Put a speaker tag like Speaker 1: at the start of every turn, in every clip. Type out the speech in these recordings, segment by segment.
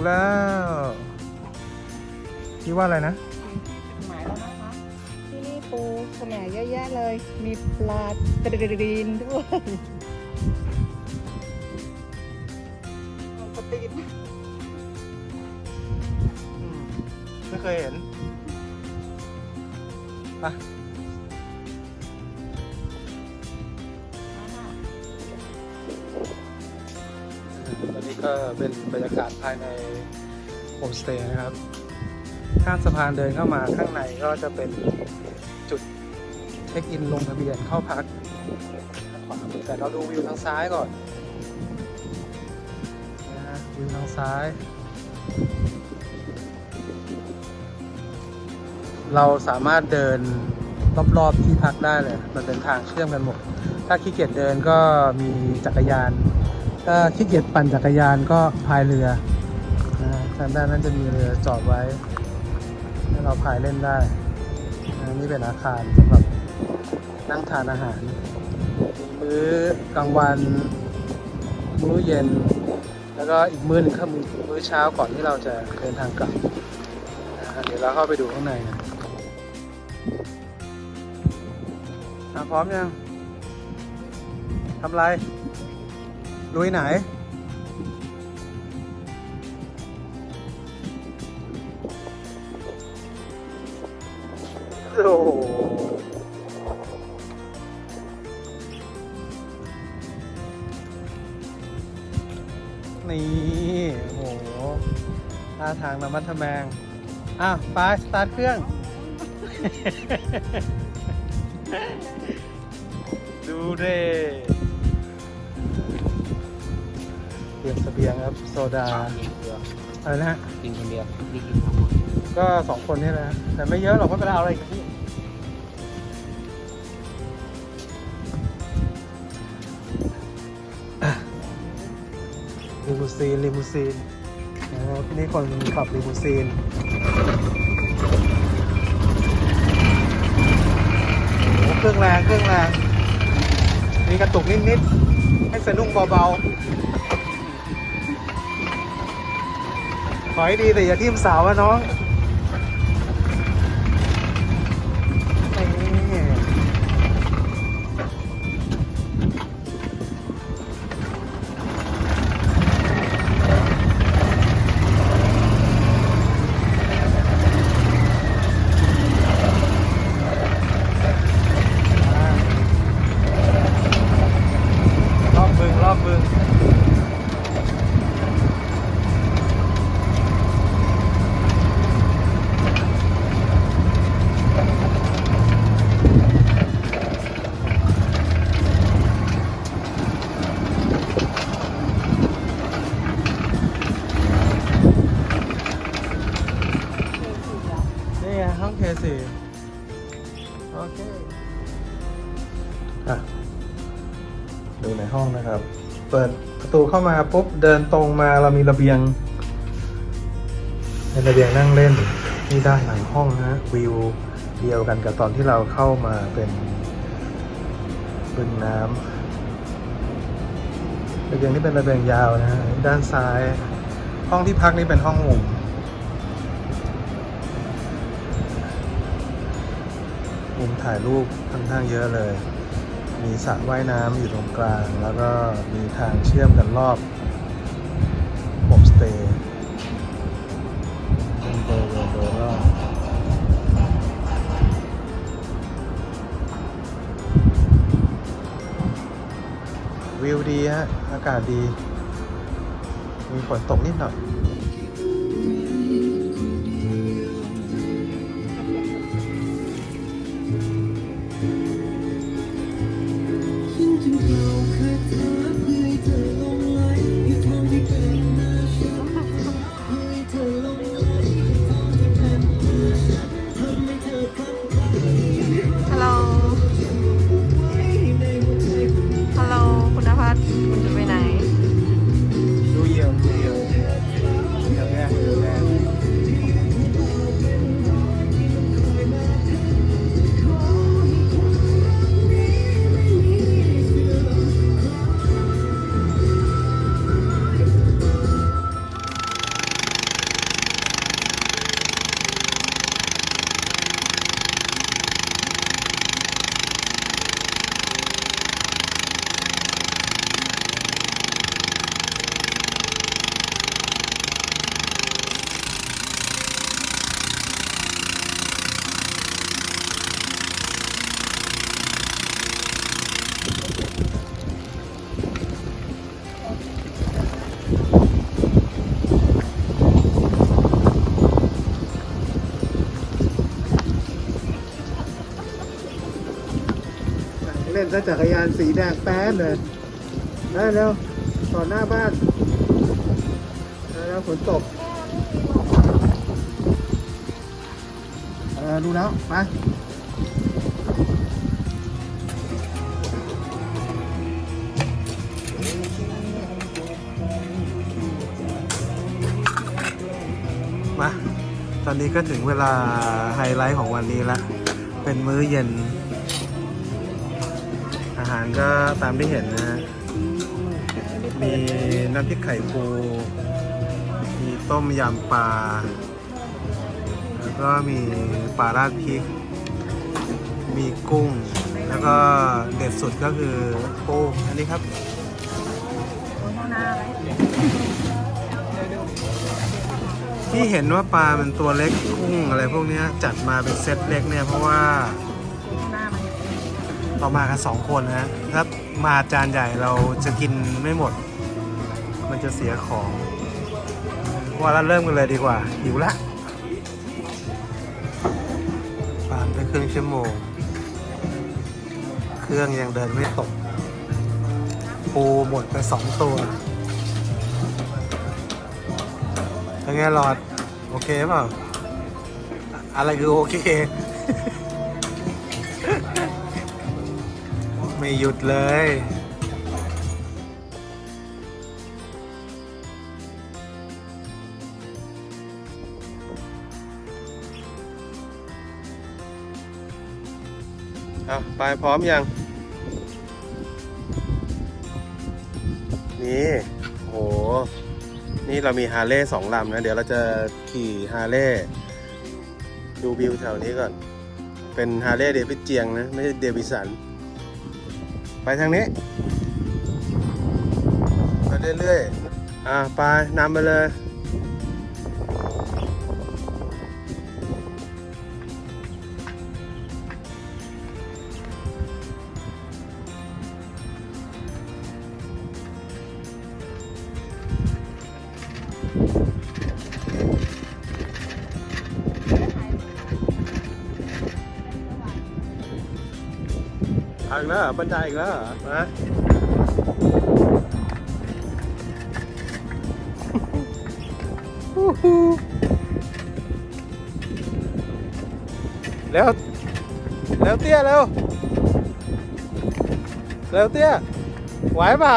Speaker 1: ถึงแล้วที่ว่าอะไรนะ
Speaker 2: หมายแล้วนะคะ ที่นี่ปูแสมเยอะแยะเลย มีปลาตระดีนด้วยปลาตีน
Speaker 1: อืมไม่เคยเห็นไปตอน ก็เป็นบรรยากาศภายในโฮมสเตย์นะครับ ข้ามสะพานเดินเข้ามาข้างในก็จะเป็นจุดเช็คอินลงทะเบียนเข้าพักแต่เราดูวิวทางซ้ายก่อนนะฮะวิวทางซ้าย เราสามารถเดินรอบๆที่พักได้เลย มันเป็นทางเชื่อมกันหมด ถ้าขี้เกียจเดินก็มีจักรยาน ถ้าขี้เกียจปั่นจักรยานก็พายเรือนะทางด้านนั้นจะมีเรือจอดไว้ ให้เราพายเล่นได้น,นี่เป็นอาคารสำหรับนั่งทานอาหาร มื้อกลางวัน มื้อเย็น แล้วก็อีกมื้อหนึ่งก็มื้อมื้อเช้าก่อนที่เราจะเดินทางกลับเดี๋ยวเราเข้าไปดูข้างในนะพร้อมยังทำไร ลุยไหน โอ้โหนี่โอ้โหท่าทางระมัดระแมง อะ ไป สตาร์ทเครื่อง ดูเด้ เตรียมเสบียงครับ โซดาอะไรนะฮะ
Speaker 3: กินคนเดียวนี่กินทั้งหมด
Speaker 1: ก็สองคนนี่แหละแต่ไม่เยอะหรอกไม่เป็นไรเอาอะไรอีกันพี่ลิมูซีนลิมูซีนนะครับนี่คนขับลิมูซีนโอ้เครื่องแรงเครื่องแรงมีกระตุกนิดๆให้สะดุ้งเบาๆ ขอให้ดีแต่อย่าทิ่มสาวะน้อง ดูในห้องนะครับ เปิดประตูเข้ามาปุ๊บเดินตรงมาเรามีระเบียงเป็นระเบียงนั่งเล่นนี่ด้านหลังห้องนะฮะวิวเดียวกันกับตอนที่เราเข้ามาเป็นบึงน้ำระเบียงนี่เป็นระเบียงยาวนะฮะด้านซ้าย ห้องที่พักนี่เป็นห้องมุมมุมถ่ายรูปค่อนข้างเยอะเลย มีสระว่ายน้ำอยู่ตรงกลาง แล้วก็มีทางเชื่อมกันรอบโฮมสเตย์เป็นบริเวณโดยรอบวิวดีฮะ อากาศดี มีฝนตกนิดหน่อย
Speaker 2: เล่น
Speaker 1: ก็จักรยานสีแดงแป๊ดเลยได้แล้วต่อหน้าบ้านได้แล้วฝนตกเออดูแล้วไปมา ตอนนี้ก็ถึงเวลาไฮไลท์ของวันนี้ละ เป็นมื้อเย็น อาหารก็ตามที่เห็นนะฮะ มีน้ำพริกไข่ปู มีต้มยำปลา แล้วก็มีปลาราดพริก มีกุ้ง แล้วก็เด็ดสุดก็คือปูอันนี้ครับที่เห็นว่าปลามันตัวเล็กกุ้งอะไรพวกนี้จัดมาเป็นเซตเล็กเนี่ยเพราะว่า เรามากันสองคนนะฮะถ้ามาจานใหญ่เราจะกินไม่หมด มันจะเสียของว่าเราเริ่มกันเลยดีกว่า หิวละผ่านไปครึ่งชั่วโมง เครื่องยังเดินไม่ตก ปูหมดไปสองตัวเป็นไงหลอด โอเคเปล่าอะไรคือโอเค ไม่หยุดเลย เอาไปพร้อมยัง นี่โห นี่เรามีฮาร์เลย์สองลำนะ เดี๋ยวเราจะขี่ฮาร์เลย์ดูวิวแถวนี้ก่อน เป็นฮาร์เลย์เดวิดเจียงนะ ไม่ใช่เดวิสัน ไปทางนี้ ไปเรื่อยๆ อ่าไปนำไปเลย อาอีกแล้วเหรอบันไดอีกแล้วเหรอมาแล้วแล้วเตี้ยเร็วเร็วเตี้ยไหวเปล่า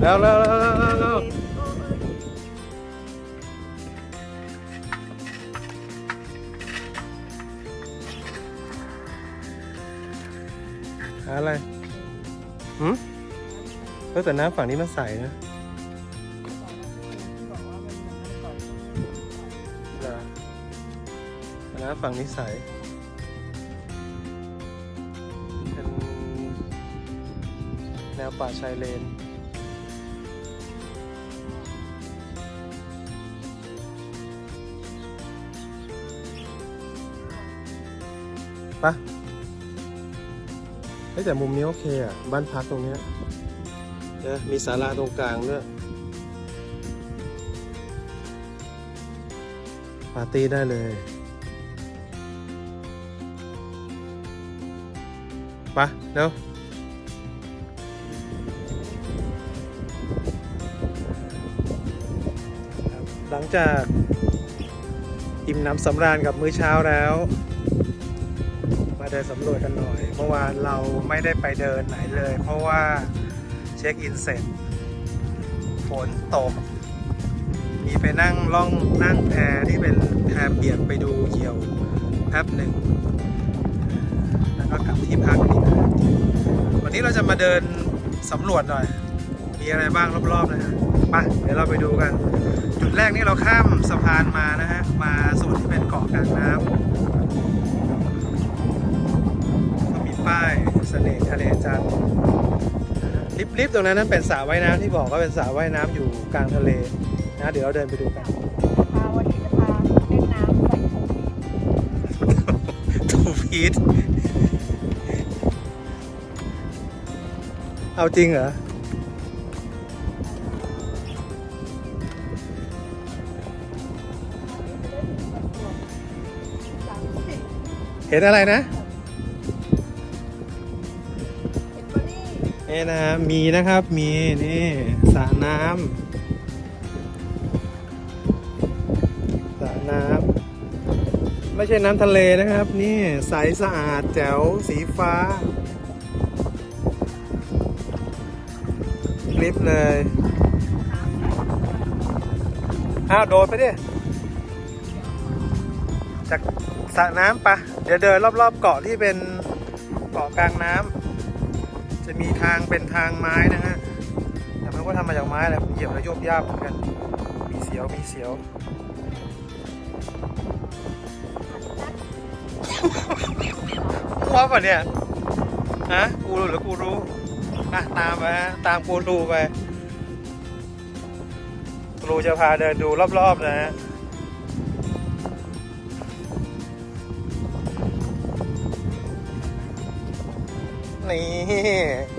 Speaker 1: เร็วเร็วเร็ว อะไรหืมเออแต่น้ำฝั่งนี้มันใสนะเหรอแต่น้ำฝั่งนี้ใสเป็นแนวป่าชายเลนปะเฮ้ยแต่มุมนี้โอเคอะ บ้านพักตรงเนี้ยเออมีศาลาตรงกลางด้วยปาร์ตี้ได้เลยปะเร็วหลังจากอิ่มน้ำสำราญกับมื้อเช้าแล้ว เดินสำรวจกันหน่อยเมื่อวานเราไม่ได้ไปเดินไหนเลย เพราะว่าเช็คอินเสร็จฝนตก มีไปนั่งล่องนั่งแพที่เป็นแพเปียกไปดูเหี่ยวแป๊บหนึ่ง แล้วก็กลับที่พักนี่นะวันนี้เราจะมาเดินสำรวจหน่อย มีอะไรบ้างรอบๆนะฮะไปเดี๋ยวเราไปดูกัน จุดแรกนี่เราข้ามสะพานมานะฮะ มาส่วนที่เป็นเกาะกลางน้ำ ปายเสน่ห์ทะเลจันทร์ลิฟต์ตรงนั้นนั้นเป็นสระว่ายน้ำที่บอกว่าเป็นสระว่ายน้ำอยู่กลางทะเลนะเดี๋ยวเราเดินไปดูกัน
Speaker 2: วันนี้จะพาเล่นน้ำใส่ถู
Speaker 1: พีทเอาจริงเหรอเห็นอะไรนะ นี่นะมีนะครับมีนี่สระน้ำสระน้ำไม่ใช่น้ำทะเลนะครับ นี่ใสสะอาดแจ๋วสีฟ้าคลิปเลยอ้าวโดดไปดิจากสระน้ำปะเดี๋ยวเดินรอบๆเกาะที่เป็นเกาะกลางน้ำ จะมีทางเป็นทางไม้นะฮะแต่ไม่ว่าทำมาจากไม้แหละผมเหยียบแล้วโยบยาบเหมือนกัน มีเสียวมีเสียวว่าป่ะเนี่ยฮะกูรู้หรือกูรู้อะตามไปฮะตามกูรูไปครูจะพาเดินดูรอบๆนะฮะ นี่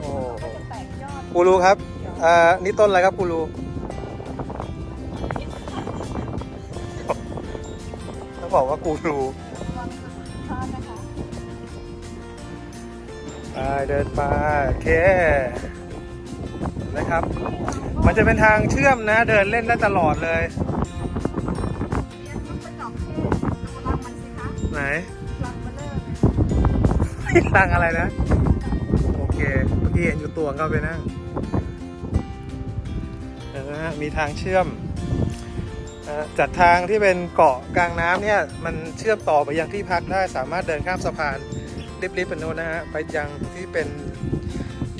Speaker 1: โอ้
Speaker 2: ก็จะแตกยอด
Speaker 1: กูรู้ครับอ่านี่ต้นอะไรครับกูรู้ต้องบอกว่ากูรู้
Speaker 2: ระวังพลาดนะคะ
Speaker 1: ไปเดินไปโอเคนะครับ มันจะเป็นทางเชื่อมนะ เดินเล่นได้ตลอดเลย
Speaker 2: เรียนมันเป็นดอกเทศดูรังมันสิคะ
Speaker 1: ไหน
Speaker 2: รังเบลเลอร์เลย
Speaker 1: ทางอะไรนะโอเค เมื่เห็นอยู่ตัวเข้าไปนั่งนะฮะมีทางเชื่อมจัดทางที่เป็นเกาะกลางน้ำเนี่ยมันเชื่อมต่อไปยังที่พักได้สามารถเดินข้ามสะพานริบๆไปโน้นนะฮะไปยังที่เป็น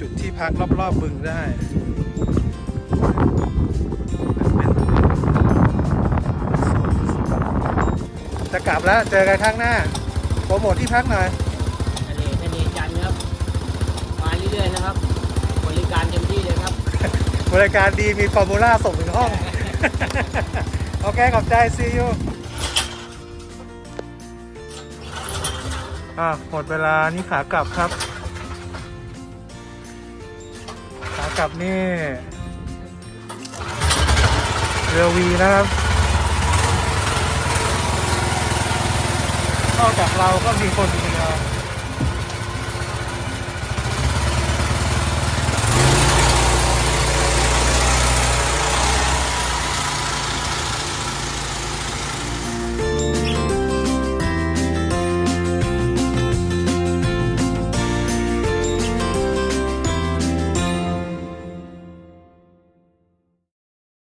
Speaker 1: จุดที่พักรอบๆบึงได้จะกลับแล้วเจอกันข้างหน้าโปรโมทที่พักหน่อย
Speaker 3: ทะเลทะเลจันทร์ครับ มาเรื่อยๆนะครับ บริการเต็มที่เลยครับ
Speaker 1: บริการดีมีฟอร์มูล่าส่งถึงห้อง โอเค ขอบใจ see you อะหมดเวลานี่ขากลับครับ ขากลับนี่ เรือวีนะครับนอกจากเราก็มีคนเรือ